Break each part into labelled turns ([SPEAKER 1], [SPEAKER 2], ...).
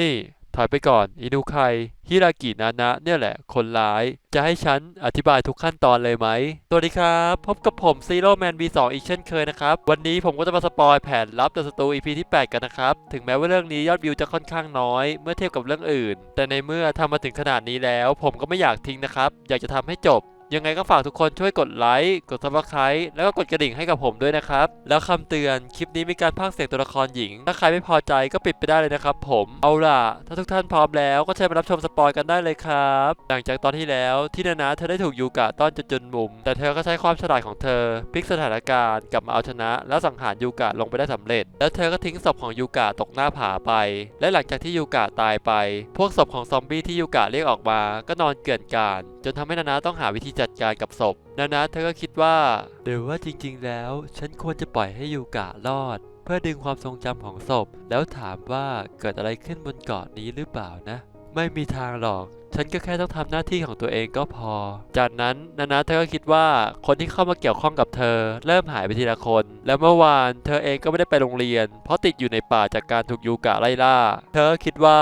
[SPEAKER 1] นี่ ถอยไปก่อน อินุไคฮิรากินานะเนี่ยแหละ คนร้าย จะให้ฉันอธิบายทุกขั้นตอนเลยไหมสวัสดีครับ พบกับผมซีโร่แมน V2 อีกเช่นเคยนะครับ วันนี้ผมก็จะมาสปอยแผนลับเดอะสตู EP ที่ 8 กันนะครับ ถึงแม้ว่าเรื่องนี้ยอดวิวจะค่อนข้างน้อย เมื่อเทียบกับเรื่องอื่น แต่ในเมื่อทำมาถึงขนาดนี้แล้ว ผมก็ไม่อยากทิ้งนะครับ อยากจะทำให้จบ ยังไงก็ฝากทุกคนช่วยกดไลค์ กด subscribe แล้วก็กดกระดิ่งให้กับผมด้วยนะครับ แล้วคำเตือน คลิปนี้มีการพากย์เสียงตัวละครหญิง ถ้าใครไม่พอใจก็ปิดไปได้เลยนะครับผม เอาล่ะ ถ้าทุกท่านพร้อมแล้วก็เชิญมารับชมสปอยกันได้เลยครับ หลังจากตอนที่แล้วที่นานาเธอได้ถูกยูกะต้อนจนจนมุม แต่เธอก็ใช้ความฉลาดของเธอพลิกสถานการณ์กลับมาเอาชนะ แล้วสังหารยูกะลงไปได้สำเร็จ แล้วเธอก็ทิ้งศพของยูกะตกหน้าผาไป และหลังจากที่ยูกะตายไป พวกศพของซอมบี้ที่ยูกะเรียกออกมา ก็นอนเกลื่อนกาดจนทำให้นานาต้องหาวิธีจัดการกับศพ นานาเธอก็คิดว่าหรือว่าจริงๆ แล้ว ฉันควรจะปล่อยให้ยูกะรอด เพื่อดึงความทรงจำของศพ แล้วถามว่าเกิดอะไรขึ้นบนเกาะนี้หรือเปล่านะ ไม่มีทางหรอกฉันก็แค่ต้องทำหน้าที่ของตัวเองก็พอ จากนั้นนานาเธอก็คิดว่าคนที่เข้ามาเกี่ยวข้องกับเธอ เริ่มหายไปทีละคน แล้วเมื่อวานเธอเองก็ไม่ได้ไปโรงเรียน เพราะติดอยู่ในป่าจากการถูกยูกะไล่ล่า เธอคิดว่า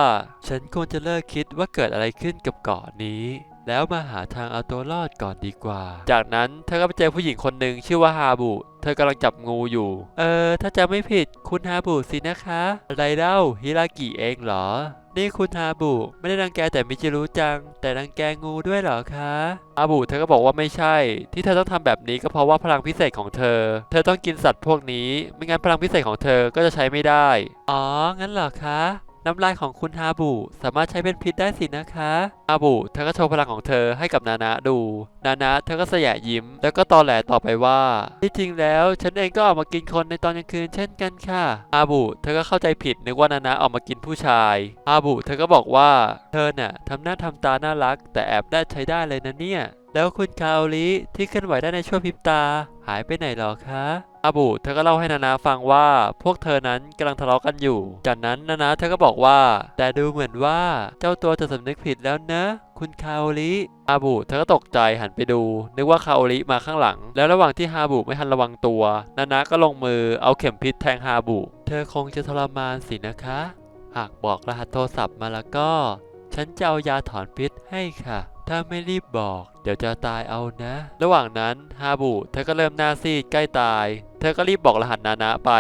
[SPEAKER 1] ฉันควรจะเลิกคิดว่าเกิดอะไรขึ้นกับเกาะนี้ แล้วมาหาทางเอาตัวรอดก่อนดีกว่า จากนั้นเธอก็ไปเจอผู้หญิงคนหนึ่งชื่อว่าฮาบุ เธอกำลังจับงูอยู่ เออ ถ้าจะไม่ผิดคุณฮาบุสินะคะ อะไรเล่าฮิรากิเองเหรอ นี่คุณฮาบุ ไม่ได้รังแกแต่มิจิรุจัง แต่รังแกงูด้วยเหรอคะฮาบุเธอก็บอกว่าไม่ใช่ ที่เธอต้องทำแบบนี้ก็เพราะว่าพลังพิเศษของเธอ เธอต้องกินสัตว์พวกนี้ ไม่งั้นพลังพิเศษของเธอก็จะใช้ไม่ได้ อ๋อ งั้นเหรอคะ น้ำลายของคุณฮาบุสามารถใช้เป็นพิษได้สินะคะฮาบุเธอก็โชว์พลังของเธอให้กับนานะดู นานะเธอก็สยะยิ้ม แล้วก็ตอแหลต่อไปว่า ที่จริงแล้วฉันเองก็ออกมากินคนในตอนกลางคืนเช่นกันค่ะฮาบุเธอก็เข้าใจผิดนึกว่านานะออกมากินผู้ชายฮาบุเธอก็บอกว่า เธอน่ะทำหน้าทำตาน่ารัก แต่แอบได้ใช้ได้เลยนะเนี่ย แล้วคุณคาโอริที่เคลื่อนไหวได้ในช่วงพริบตา หายไปไหนหรอคะอาบุเธอก็เล่าให้นานาฟังว่าพวกเธอนั้นกำลังทะเลาะกันอยู่ จากนั้นนานาเธอก็บอกว่า แต่ดูเหมือนว่าเจ้าตัวจะสำนึกผิดแล้วนะ คุณคาโอริอาบุเธอก็ตกใจหันไปดู นึกว่าคาโอริมาข้างหลัง แล้วระหว่างที่ฮาบุไม่ทันระวังตัว นานาก็ลงมือเอาเข็มพิษแทงฮาบุ เธอคงจะทรมานสินะคะ หากบอกรหัสโทรศัพท์มาแล้วก็ ฉันจะเอายาถอนพิษให้ค่ะ ถ้าไม่รีบบอก เดี๋ยวจะตายเอานะ ระหว่างนั้นฮาบุเธอก็เริ่มหน้าซีดใกล้ตาย เธอก็รีบบอกรหัสนานะไป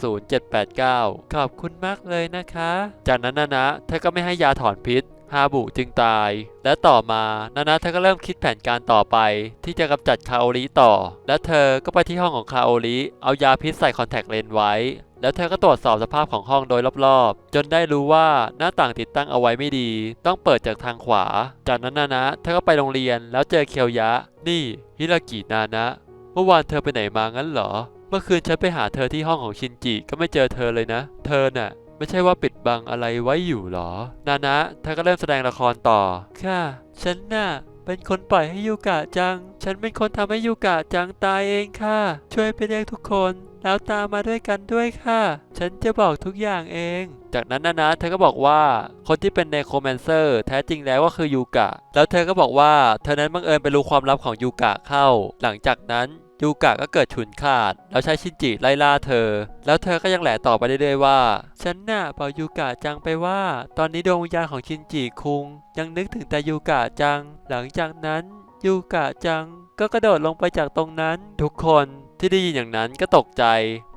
[SPEAKER 1] 330789 ขอบคุณมากเลยนะคะ จากนั้นนานะเธอก็ไม่ให้ยาถอนพิษ ฮาบุจึงตาย และต่อมานานะเธอก็เริ่มคิดแผนการต่อไป ที่จะกำจัดคาโอริต่อ และเธอก็ไปที่ห้องของคาโอริเอายาพิษใส่คอนแทคเลนส์ไว้ แล้วเธอก็ตรวจสอบสภาพของห้องโดยรอบๆ จนได้รู้ว่าหน้าต่างติดตั้งเอาไว้ไม่ดี ต้องเปิดจากทางขวา จากนั้นนานะเธอก็ไปโรงเรียนแล้วเจอเคียวยะ นี่ฮิรากินานะ เมื่อวานเธอไปไหนมางั้นเหรอ เมื่อคืนฉันไปหาเธอที่ห้องของชินจิก็ไม่เจอเธอเลยนะ เธอน่ะ ไม่ใช่ว่าปิดบังอะไรไว้อยู่หรอ นานะเธอก็เริ่มแสดงละครต่อ ค่ะ ฉันน่ะเป็นคนปล่อยให้ยูกะจัง ฉันเป็นคนทำให้ยูกะจังตายเองค่ะ ช่วยไปเรียกทุกคน แล้วตามมาด้วยกันด้วยค่ะ ฉันจะบอกทุกอย่างเอง จากนั้นนานะเธอก็บอกว่าคนที่เป็นเนโครแมนเซอร์แท้จริงแล้วก็คือยูกะ แล้วเธอก็บอกว่าเธอนั้นบังเอิญไปรู้ความลับของยูกะเข้า หลังจากนั้นยูกะก็เกิดฉุนขาด แล้วใช้ชินจิไล่ล่าเธอ แล้วเธอก็ยังแหละต่อไปเรื่อยๆว่า ฉันน่ะบอกยูกะจังไปว่า ตอนนี้ดวงวิญญาณของชินจิคุง ยังนึกถึงแต่ยูกะจัง หลังจากนั้นยูกะจังก็กระโดดลงไปจากตรงนั้น ทุกคน ที่ได้ยินอย่างนั้นก็ตกใจ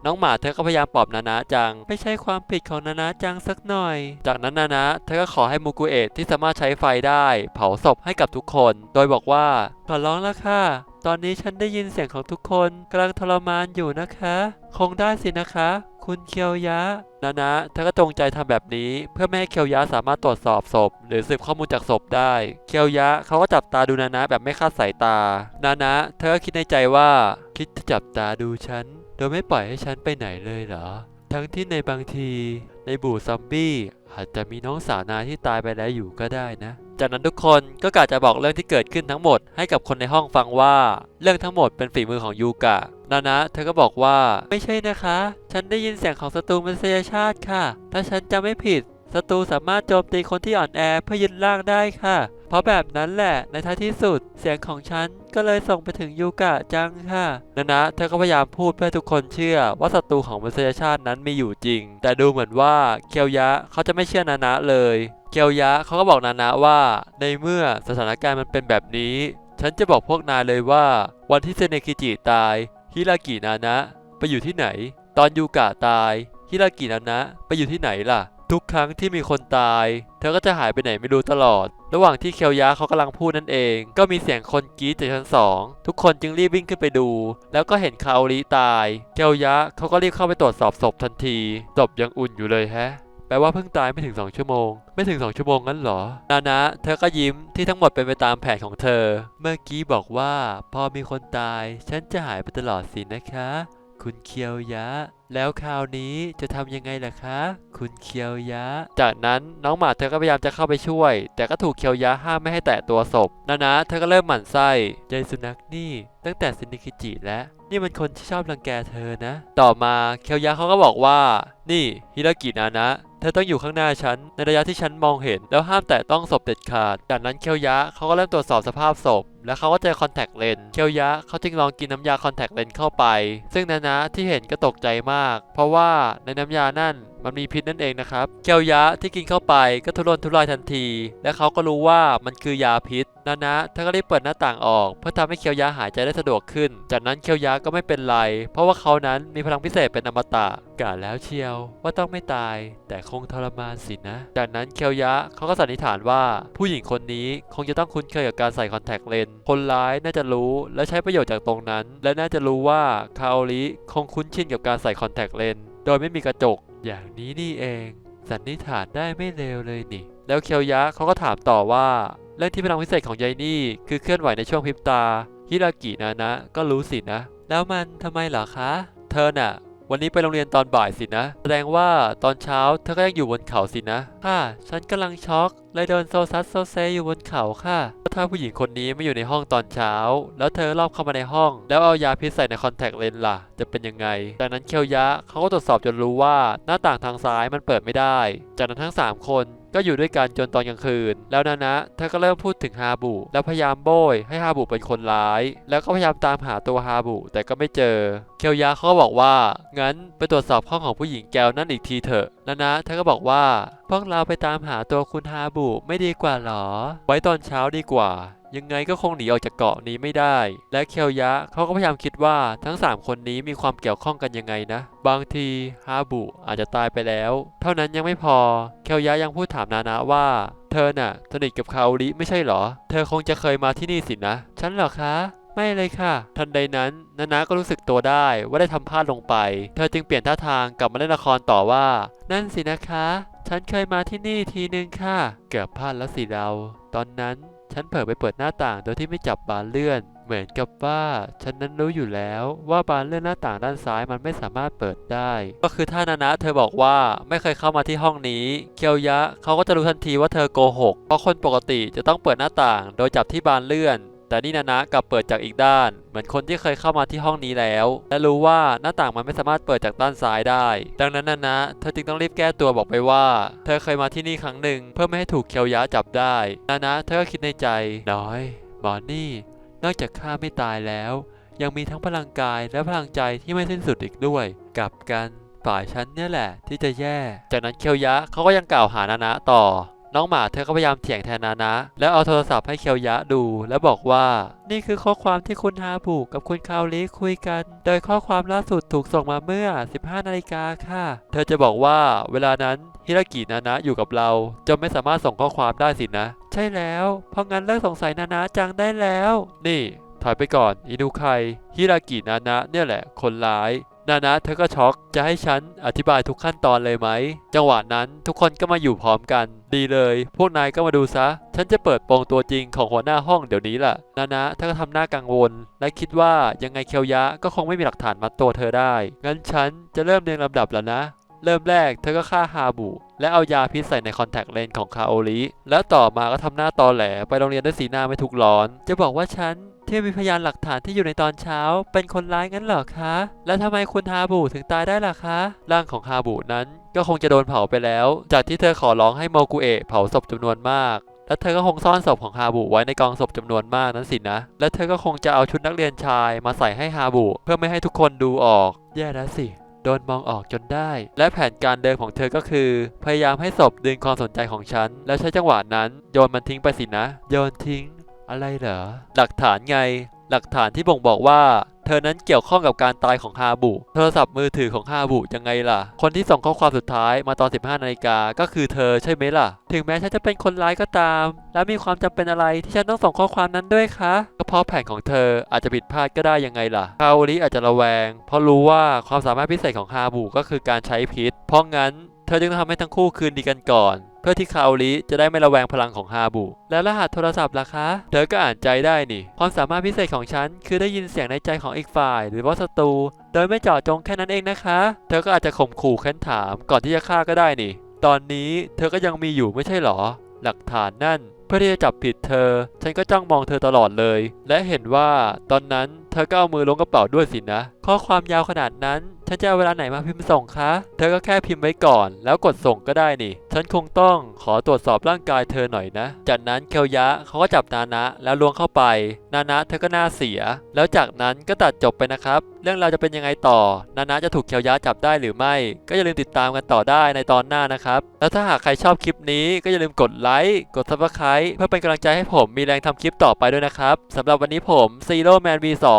[SPEAKER 1] น้องหมาเธอก็พยายามปลอบนานาจัง ไม่ใช่ความผิดของนานาจังสักหน่อย จากนั้นนานาเธอก็ขอให้มูกุเอะที่สามารถใช้ไฟได้ เผาศพให้กับทุกคน โดยบอกว่าขอร้องแล้วค่ะตอนนี้ฉันได้ยินเสียงของทุกคนกำลังทรมานอยู่นะคะ คงได้สินะคะ คุณเคียวยะนานะเธอก็จงใจทำแบบนี้ เพื่อไม่ให้เคียวยะสามารถตรวจสอบศพ หรือสืบข้อมูลจากศพได้ เคียวยะเขาก็จับตาดูนานะแบบไม่คาดสายตานานะเธอก็คิดในใจว่า คิดจะจับตาดูฉันโดยไม่ปล่อยให้ฉันไปไหนเลยเหรอ ทั้งที่ในบางทีในบู่ซอมบี้ อาจจะมีน้องสาวนาที่ตายไปแล้วอยู่ก็ได้นะ จากนั้นทุกคนก็กะจะบอกเรื่องที่เกิดขึ้นทั้งหมดให้กับคนในห้องฟังว่า เรื่องทั้งหมดเป็นฝีมือของยูกะนานะเธอก็บอกว่าไม่ใช่นะคะ ฉันได้ยินเสียงของศัตรูมนุษยชาติค่ะ ถ้าฉันจำไม่ผิด ศัตรูสามารถโจมตีคนที่อ่อนแอเพื่อยึดร่างได้ค่ะ เพราะแบบนั้นแหละในท้ายที่สุดเสียงของฉันก็เลยส่งไปถึงยูกะจังค่ะนานะเธอก็พยายามพูดเพื่อทุกคนเชื่อว่าศัตรูของมนุษยชาตินั้นมีอยู่จริง แต่ดูเหมือนว่าเคียวยะเขาจะไม่เชื่อนานะเลย เคียวยะเขาก็บอกนานะว่า ในเมื่อสถานการณ์มันเป็นแบบนี้ ฉันจะบอกพวกนายเลยว่า วันที่เซเนคิจิตายฮิรากินานะ ไปอยู่ที่ไหน ตอนยูกะตายฮิรากินานะ ไปอยู่ที่ไหนล่ะ ทุกครั้งที่มีคนตาย เธอก็จะหายไปไหนไม่รู้ตลอด ระหว่างที่เคียวยะเขากำลังพูดนั่นเอง ก็มีเสียงคนกรี๊ดจากชั้นสอง ทุกคนจึงรีบวิ่งขึ้นไปดู แล้วก็เห็นคาโอริตาย เคียวยะเขาก็รีบเข้าไปตรวจสอบศพทันที ศพยังอุ่นอยู่เลยแฮะ แปลว่าเพิ่งตายไม่ถึง 2 ชั่วโมง ไม่ถึง 2 ชั่วโมงงั้นเหรอ นานะ เธอก็ยิ้มที่ทั้งหมดเป็นไปตามแผนของเธอ เมื่อกี้บอกว่า พอมีคนตาย ฉันจะหายไปตลอดสินะคะ คุณเคียวยะ แล้วคราวนี้จะทำยังไงล่ะคะ คุณเคียวยะ จากนั้นน้องหมาเธอก็พยายามจะเข้าไปช่วย แต่ก็ถูกเคียวยะห้ามไม่ให้แตะตัวศพนานะเธอก็เริ่มหมั่นไส้ใจสุนัขนี่ ตั้งแต่ซินิคิจิแล้วนี่มันคนที่ชอบรังแกเธอนะ ต่อมาเคียวยะเขาก็บอกว่า นี่ฮิรากินานะ เธอต้องอยู่ข้างหน้าฉัน ในระยะที่ฉันมองเห็น แล้วห้ามแตะต้องศพเด็ดขาด จากนั้นเคียวยะเขาก็เริ่มตรวจสอบสภาพศพ แล้วเขาก็เจอคอนแทคเลนส์เคียวยะเขาจึงลองกินน้ำยาคอนแทคเลนส์เข้าไป ซึ่งนานะที่เห็นก็ตกใจมาก เพราะว่าในน้ำยานั่นมันมีพิษนั่นเองนะครับเคียวยะที่กินเข้าไปก็ทุรนทุรายทันที และเขาก็รู้ว่ามันคือยาพิษนานะเธอก็รีบเปิดหน้าต่างออก เพื่อทำให้เคียวยะหายใจได้สะดวกขึ้น จากนั้นเคียวยะก็ไม่เป็นไร เพราะว่าเขานั้นมีพลังพิเศษเป็นอมตะกะแล้วเชียวว่าต้องไม่ตาย แต่คงทรมานสินะ จากนั้นเคียวยะเขาก็สันนิษฐานว่าผู้หญิงคนนี้คงจะต้องคุ้นเคยกับการใส่คอนแทคเลนคนร้ายน่าจะรู้และใช้ประโยชน์จากตรงนั้น และน่าจะรู้ว่าคาโอริคงคุ้นชินกับการใส่คอนแทคเลนส์โดยไม่มีกระจก อย่างนี้นี่เอง สันนิษฐานได้ไม่เลวเลยนี่ แล้วเคียวยะเขาก็ถามต่อว่าเรื่องที่พลังพิเศษของยายนี่ คือเคลื่อนไหวในช่วงพริบตาฮิรากินะนะก็รู้สินะ แล้วมันทำไมเหรอคะ เธอน่ะ วันนี้ไปโรงเรียนตอนบ่ายสินะ แสดงว่าตอนเช้าเธอก็ยังอยู่บนเขาสินะ ค่ะ ฉันกำลังช็อกเลยเดินโซซัสโซเซอยู่บนเขาค่ะ ถ้าผู้หญิงคนนี้ไม่อยู่ในห้องตอนเช้า แล้วเธอรอบเข้ามาในห้อง แล้วเอายาพิษใส่ในคอนแทคเลนส์ล่ะ จะเป็นยังไง จากนั้นเคียวยะเขาก็ตรวจสอบจนรู้ว่าหน้าต่างทางซ้ายมันเปิดไม่ได้ จากนั้นทั้ง 3 คน ก็อยู่ด้วยกันจนตอนกลางคืน แล้วนานะเธอก็เริ่มพูดถึงฮาบุ แล้วพยายามโบยให้ฮาบุเป็นคนร้าย แล้วก็พยายามตามหาตัวฮาบุ แต่ก็ไม่เจอ เคียวยะเขาก็บอกว่า งั้นไปตรวจสอบห้องของผู้หญิงแก้วนั่นอีกทีเถอะนานะเธอก็บอกว่าพวกเราไปตามหาตัวคุณฮาบุไม่ดีกว่าหรอ ไว้ตอนเช้าดีกว่า ยังไงก็คงหนีออกจากเกาะนี้ไม่ได้ และเคียวยะเขาก็พยายามคิดว่าทั้ง 3 คนนี้มีความเกี่ยวข้องกันยังไงนะ บางทีฮาบุอาจจะตายไปแล้ว เท่านั้นยังไม่พอ เคียวยะยังพูดถามนานะว่า เธอน่ะสนิทกับคาโอริไม่ใช่เหรอ เธอคงจะเคยมาที่นี่สินะ ฉันเหรอคะไม่เลยค่ะ ทันใดนั้นนานาก็รู้สึกตัวได้ว่าได้ทำพลาดลงไป เธอจึงเปลี่ยนท่าทางกลับมาเล่นละครต่อว่า นั่นสินะคะ ฉันเคยมาที่นี่ทีนึงค่ะ เกือบพลาดแล้วสิเรา ตอนนั้น ฉันเผลอไปเปิดหน้าต่างโดยที่ไม่จับบานเลื่อน เหมือนกับว่าฉันนั้นรู้อยู่แล้วว่าบานเลื่อนหน้าต่างด้านซ้ายมันไม่สามารถเปิดได้ ก็คือถ้านานะเธอบอกว่าไม่เคยเข้ามาที่ห้องนี้ เคียวยะเขาก็จะรู้ทันทีว่าเธอโกหก เพราะคนปกติจะต้องเปิดหน้าต่าง โดยจับที่บานเลื่อน แต่นี่นานะกลับเปิดจากอีกด้าน เหมือนคนที่เคยเข้ามาที่ห้องนี้แล้ว และรู้ว่าหน้าต่างมันไม่สามารถเปิดจากด้านซ้ายได้ ดังนั้นนานะเธอจึงต้องรีบแก้ตัวบอกไปว่า เธอเคยมาที่นี่ครั้งหนึ่ง เพื่อไม่ให้ถูกเคียวยะจับได้นานะเธอก็คิดในใจน้อยหมอนี่ นอกจากข้าไม่ตายแล้ว ยังมีทั้งพลังกายและพลังใจที่ไม่สิ้นสุดอีกด้วย กลับกันฝ่ายฉันเนี่ยแหละที่จะแย่ จากนั้นเคียวยะเขาก็ยังกล่าวหานานะต่อ น้องหมาเธอก็พยายามเถียงแทนนานะ แล้วเอาโทรศัพท์ให้เคียวยะดู แล้วบอกว่า นี่คือข้อความที่คุณฮาบุกับคุณคาวลิคุยกัน โดยข้อความล่าสุดถูกส่งมาเมื่อ 15 นาฬิกาค่ะ เธอจะบอกว่าเวลานั้นฮิรากินานะอยู่กับเราจนไม่สามารถส่งข้อความได้สินะ ใช่แล้ว เพราะงั้นเลิกสงสัยนานะจังได้แล้ว นี่ถอยไปก่อนอินุไคฮิรากินานะเนี่ยแหละ คนร้าย นานะเธอก็ช็อก จะให้ฉันอธิบายทุกขั้นตอนเลยไหม จังหวะนั้นทุกคนก็มาอยู่พร้อมกัน ดีเลย พวกนายก็มาดูซะ ฉันจะเปิดโปงตัวจริงของหัวหน้าห้องเดี๋ยวนี้ล่ะ นานะเธอก็ทำหน้ากังวล และคิดว่ายังไงเคียวยะก็คงไม่มีหลักฐานมัดตัวเธอได้ งั้นฉันจะเริ่มเรียงลำดับแล้วนะ เริ่มแรกเธอก็ฆ่าฮาบุและเอายาพิษใส่ในคอนแทคเลนส์ของคาโอริแล้วต่อมาก็ทำหน้าตอแหลไปโรงเรียนด้วยสีหน้าไม่ทุกร้อน จะบอกว่าฉัน ที่มีพยานหลักฐานที่อยู่ในตอนเช้า เป็นคนร้ายงั้นเหรอคะ แล้วทำไมคุณฮาบุถึงตายได้ล่ะคะ ร่างของฮาบุนั้นก็คงจะโดนเผาไปแล้ว จากที่เธอขอร้องให้โมกุเอะเผาศพจำนวนมาก และเธอก็คงซ่อนศพของฮาบุไว้ในกองศพจำนวนมากนั้นสินะ และเธอก็คงจะเอาชุดนักเรียนชายมาใส่ให้ฮาบุเพื่อไม่ให้ทุกคนดูออก แย่แล้วสิโดนมองออกจนได้ และแผนการเดิมของเธอก็คือ พยายามให้ศพดึงความสนใจของฉัน แล้วใช้จังหวะนั้นโยนมันทิ้งไปสินะ โยนทิ้ง อะไรเหรอ หลักฐานไง หลักฐานที่บ่งบอกว่า เธอนั้นเกี่ยวข้องกับการตายของฮาบุ โทรศัพท์มือถือของฮาบุยังไงล่ะ คนที่ส่งข้อความสุดท้ายมาตอน 15นาฬิกาก็คือเธอใช่ไหมล่ะ ถึงแม้ฉันจะเป็นคนร้ายก็ตาม และมีความจำเป็นอะไรที่ฉันต้องส่งข้อความนั้นด้วยคะก็เพราะแผนของเธออาจจะผิดพลาดก็ได้ยังไงล่ะคาโอริอาจจะระแวง เพราะรู้ว่าความสามารถพิเศษของฮาบุก็คือการใช้พิษ เพราะงั้น เธอจึงต้องทำให้ทั้งคู่คืนดีกันก่อน เพื่อที่คาโอริจะได้ไม่ระแวงพลังของฮาบุ แล้วรหัสโทรศัพท์ล่ะคะ เธอก็อ่านใจได้นี่ ความสามารถพิเศษของฉัน คือได้ยินเสียงในใจของอีกฝ่าย หรือว่าศัตรู โดยไม่เจาะจงแค่นั้นเองนะคะ เธอก็อาจจะข่มขู่เค้นถาม ก่อนที่จะฆ่าก็ได้นี่ ตอนนี้เธอก็ยังมีอยู่ไม่ใช่หรอ หลักฐานนั่น เพื่อที่จะจับผิดเธอ ฉันก็จ้องมองเธอตลอดเลย และเห็นว่าตอนนั้น เธอก็เอามือลงกระเป๋าด้วยสินะ ข้อความยาวขนาดนั้น ฉันจะเอาเวลาไหนมาพิมพ์ส่งคะ เธอก็แค่พิมพ์ไว้ก่อน แล้วกดส่งก็ได้นี่ ฉันคงต้องขอตรวจสอบร่างกายเธอหน่อยนะ จากนั้นเคียวยะเขาก็จับนานะแล้วล้วงเข้าไป นานะเธอก็หน่าเสีย แล้วจากนั้นก็ตัดจบไปนะครับ เรื่องราวจะเป็นยังไงต่อ นานะจะถูกเคียวยะจับได้หรือไม่ ก็อย่าลืมติดตามกันต่อได้ในตอนหน้านะครับ แล้วถ้าหากใครชอบคลิปนี้ก็อย่าลืมกดไลค์กด subscribe เพื่อเป็นกำลังใจให้ผมมีแรงทำคลิปต่อไปด้วยนะครับสำหรับวันนี้ผม Zero Man V2